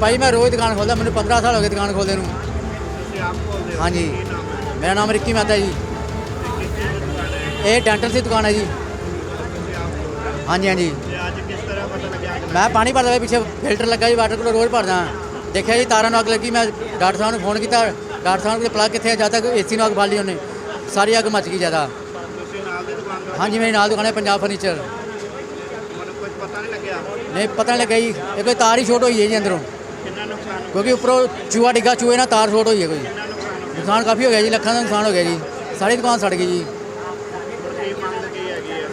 ਭਾਈ ਮੈਂ ਰੋਜ਼ ਦੁਕਾਨ ਖੋਲਦਾ ਮੈਨੂੰ 15 ਸਾਲ ਹੋ ਗਏ ਦੁਕਾਨ ਖੋਲਦੇ ਨੂੰ। ਹਾਂਜੀ। ਮੇਰਾ ਨਾਮ ਰਿੱਕੀ ਮਹਿਤਾ ਜੀ। ਇਹ ਡੈਂਟਲ ਦੀ ਦੁਕਾਨ ਹੈ ਜੀ। ਹਾਂਜੀ ਹਾਂਜੀ। ਲੱਗਿਆ ਮੈਂ ਪਾਣੀ ਭਰਦਾ ਪਿੱਛੇ ਫਿਲਟਰ ਲੱਗਾ ਜੀ ਵਾਟਰ ਕੂਲਰ ਰੋਜ਼ ਭਰਦਾ। ਦੇਖਿਆ ਜੀ ਤਾਰਾਂ ਨੂੰ ਅੱਗ ਲੱਗੀ ਮੈਂ ਡਾਕਟਰ ਸਾਹਿਬ ਨੂੰ ਫੋਨ ਕੀਤਾ। ਡਾਕਟਰ ਸਾਹਿਬ ਨੇ ਪਲੱਗ ਕਿੱਥੇ ਹੈ ਜਦ ਤੱਕ ਏਸੀ ਨੂੰ ਅੱਗ ਲਈ ਉਹਨੇ। ਸਾਰੀ ਅੱਗ ਮੱਚ ਗਈ ਜ਼ਿਆਦਾ। ਹਾਂਜੀ ਮੇਰੇ ਨਾਲ ਦੁਕਾਨ ਹੈ ਪੰਜਾਬ ਫਰਨੀਚਰ ਪਤਾ ਨਹੀਂ ਲੱਗਿਆ। ਪਤਾ ਨਹੀਂ ਲੱਗਾ ਜੀ। ਇਹ ਕੋਈ ਤਾਰ ਹੀ ਸ਼ੋਰਟ ਹੋਈ ਹੈ ਜੀ ਅੰਦਰੋਂ। ਕਿਉਂਕਿ ਉੱਪਰੋਂ ਚੂਹਾ ਡਿੱਗਾ, ਚੂਹੇ ਨਾਲ ਤਾਰ ਛੋਟ ਹੋਈ ਹੈ ਕੋਈ। ਨੁਕਸਾਨ ਕਾਫੀ ਹੋ ਗਿਆ ਜੀ, ਲੱਖਾਂ ਦਾ ਨੁਕਸਾਨ ਹੋ ਗਿਆ ਜੀ। ਸਾਰੀ ਦੁਕਾਨ ਸੜ ਗਈ ਜੀ।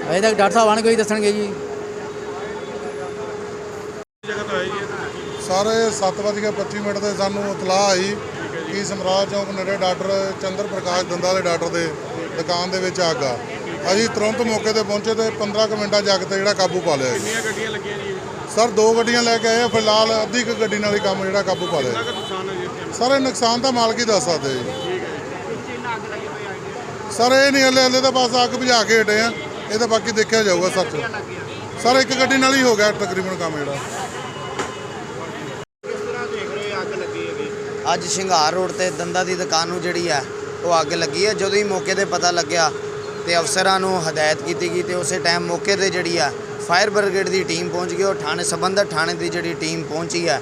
ਅਜੇ ਤੱਕ ਡਾਕਟਰ ਸਾਹਿਬ ਆਣਗੇ ਕੋਈ ਦੱਸਣਗੇ ਜੀ। ਜਗ੍ਹਾ ਤੋਂ ਹੈ ਜੀ ਸਾਰੇ 7:25 ਮਿੰਟ ਤੇ ਸਾਨੂੰ ਇਤਲਾਹ ਆਈ ਕਿ ਸਮਰਾਜ ਚੌਂਕ ਨੇੜੇ ਡਾਕਟਰ ਚੰਦਰ ਪ੍ਰਕਾਸ਼ ਦੰਦਾ ਦੇ ਡਾਕਟਰ ਦੇ ਦੁਕਾਨ ਦੇ ਵਿੱਚ ਅੱਗ ਆ। ਅਸੀਂ ਤੁਰੰਤ ਮੌਕੇ ਤੇ ਪਹੁੰਚੇ ਤੇ 15 ਕੁ ਮਿੰਟਾਂ ਅੱਗ ਤੇ ਜਿਹੜਾ ਕਾਬੂ ਪਾ ਲਿਆ ਜੀ। ਕਿੰਨੀਆਂ ਗੱਡੀਆਂ ਲੱਗੀਆਂ ਜੀ? ਸਰ ਦੋ ਗੱਡੀਆਂ ਲੈ ਕੇ ਆਏ ਆ, ਫਿਲਹਾਲ ਅੱਧੀ ਕੁ ਗੱਡੀ ਨਾਲ ਹੀ ਕੰਮ ਜਿਹੜਾ ਕਾਬੂ ਪਾ ਲਿਆ। ਕਿੰਨਾ ਕੁ ਨੁਕਸਾਨ ਹੈ ਜੀ ਇੱਥੇ ਸਰ ਇਹ ਨੁਕਸਾਨ ਤਾਂ ਮਾਲਕ ਹੀ ਦੱਸ ਸਕਦੇ ਜੀ। ਸਰ ਇਹ ਨਹੀਂ ਹਲੇ ਹਲੇ ਤਾਂ ਬਸ ਅੱਗ ਬੁਝਾ ਕੇ ਹਟੇ ਆ। ਇਹ ਤਾਂ ਬਾਕੀ ਦੇਖਿਆ ਜਾਊਗਾ ਸੱਚ। ਸਰ ਇੱਕ ਗੱਡੀ ਨਾਲ ਹੀ ਹੋ ਗਿਆ ਤਕਰੀਬਨ ਕੰਮ ਜਿਹੜਾ। ਅੱਜ ਸ਼ਿੰਗਾਰ ਰੋਡ ਤੇ ਦੰਦਾ ਦੀ ਦੁਕਾਨ ਨੂੰ ਜਿਹੜੀ ਹੈ ਉਹ ਅੱਗ ਲੱਗੀ ਹੈ। ਜਦੋਂ ਹੀ ਮੌਕੇ ਤੇ ਪਤਾ ਲੱਗਿਆ ਤੇ ਅਫਸਰਾਂ ਨੂੰ ਹਦਾਇਤ ਕੀਤੀ ਗਈ ਤੇ ਉਸੇ ਟਾਈਮ ਮੌਕੇ ਤੇ ਜਿਹੜੀ ਆ ਫਾਇਰ ਬ੍ਰਿਗੇਡ ਦੀ ਟੀਮ ਪਹੁੰਚ ਗਈ ਔਰ ਥਾਣੇ ਸੰਬੰਧਤ ਥਾਣੇ ਦੀ ਜਿਹੜੀ ਟੀਮ ਪਹੁੰਚੀ ਹੈ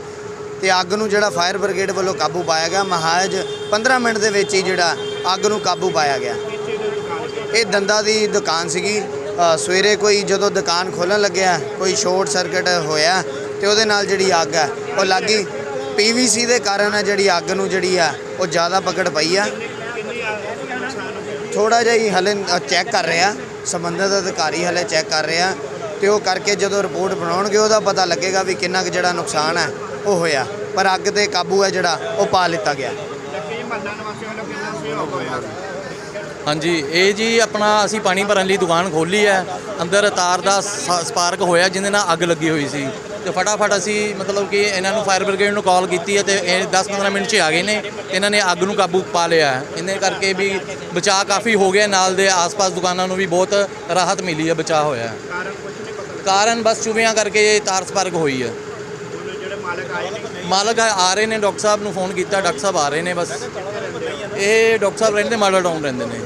ਤੇ ਅੱਗ ਨੂੰ ਜਿਹੜਾ ਫਾਇਰ ਬ੍ਰਿਗੇਡ ਵੱਲੋਂ ਕਾਬੂ ਪਾਇਆ ਗਿਆ ਮਹਾਜ 15 ਮਿੰਟ ਦੇ ਵਿੱਚ ਹੀ ਜਿਹੜਾ ਅੱਗ ਨੂੰ ਕਾਬੂ ਪਾਇਆ ਗਿਆ। ਇਹ ਦੰਦਾ ਦੀ ਦੁਕਾਨ ਸੀਗੀ। ਸਵੇਰੇ ਕੋਈ ਜਦੋਂ ਦੁਕਾਨ ਖੋਲਣ ਲੱਗਿਆ, ਕੋਈ ਸ਼ਾਰਟ ਸਰਕਟ ਹੋਇਆ ਤੇ ਉਹਦੇ ਨਾਲ ਜਿਹੜੀ ਅੱਗ ਹੈ ਉਹ ਲੱਗੀ ਪੀਵੀਸੀ ਦੇ ਕਾਰਨ ਜਿਹੜੀ ਅੱਗ ਨੂੰ ਜਿਹੜੀ ਆ, ਉਹ ਜ਼ਿਆਦਾ ਪਕੜ ਪਈ ਆ। ਥੋੜਾ ਜਿਹਾ ਹੀ ਹਲੇ ਚੈੱਕ ਕਰ ਰਿਹਾ ਸੰਬੰਧਿਤ ਅਧਿਕਾਰੀ ਹਲੇ ਚੈੱਕ ਕਰ ਰਿਹਾ ਤੇ ਉਹ ਕਰਕੇ ਜਦੋਂ ਰਿਪੋਰਟ ਬਣਾਉਣਗੇ ਉਹਦਾ ਪਤਾ ਲੱਗੇਗਾ ਵੀ ਕਿੰਨਾ ਕੁ ਜਿਹੜਾ ਨੁਕਸਾਨ ਹੈ ਉਹ ਹੋਇਆ। ਪਰ ਅੱਗ ਤੇ ਕਾਬੂ ਹੈ ਜਿਹੜਾ ਉਹ ਪਾ ਲਿੱਤਾ ਗਿਆ। ਹਾਂਜੀ ਇਹ ਜੀ ਆਪਣਾ ਅਸੀਂ ਪਾਣੀ ਭਰਨ ਲਈ ਦੁਕਾਨ ਖੋਲੀ ਹੈ। ਅੰਦਰ ਤਾਰ ਦਾ ਸਪਾਰਕ ਹੋਇਆ ਜਿਹਦੇ ਨਾਲ ਅੱਗ ਲੱਗੀ ਹੋਈ ਸੀ। ਤੇ ਫਟਾਫਟ ਅਸੀਂ ਮਤਲਬ ਕਿ ਇਹਨਾਂ ਨੂੰ ਫਾਇਰ ਬ੍ਰਿਗੇਡ ਨੂੰ ਕਾਲ ਕੀਤੀ ਹੈ ਤੇ ਇਹ 10-15 ਮਿੰਟ 'ਚ ਆ ਗਏ ਨੇ ਇਹਨਾਂ ਨੇ ਅੱਗ ਨੂੰ ਕਾਬੂ ਪਾ ਲਿਆ ਹੈ। ਇਹਨੇ ਕਰਕੇ ਵੀ ਬਚਾਅ ਕਾਫੀ ਹੋ ਗਿਆ, ਨਾਲ ਦੇ ਆਸ-ਪਾਸ ਦੁਕਾਨਾਂ ਨੂੰ ਵੀ ਬਹੁਤ ਰਾਹਤ ਮਿਲੀ ਹੈ, ਬਚਾਅ ਹੋਇਆ ਹੈ। ਕਾਰਨ ਬਸ ਚੁਬਿਆਂ ਕਰਕੇ ਇਹ ਤਾਰ ਸਪਾਰਕ ਹੋਈ ਹੈ। ਮਾਲਕ ਆ ਰਹੇ ਨੇ, ਡਾਕਟਰ ਸਾਹਿਬ ਨੂੰ ਫੋਨ ਕੀਤਾ, ਡਾਕਟਰ ਸਾਹਿਬ ਆ ਰਹੇ ਨੇ ਬਸ। ਇਹ ਡਾਕਟਰ ਸਾਹਿਬ ਰਹਿੰਦੇ, ਮਾਡਲ ਟਾਊਨ ਰਹਿੰਦੇ ਨੇ।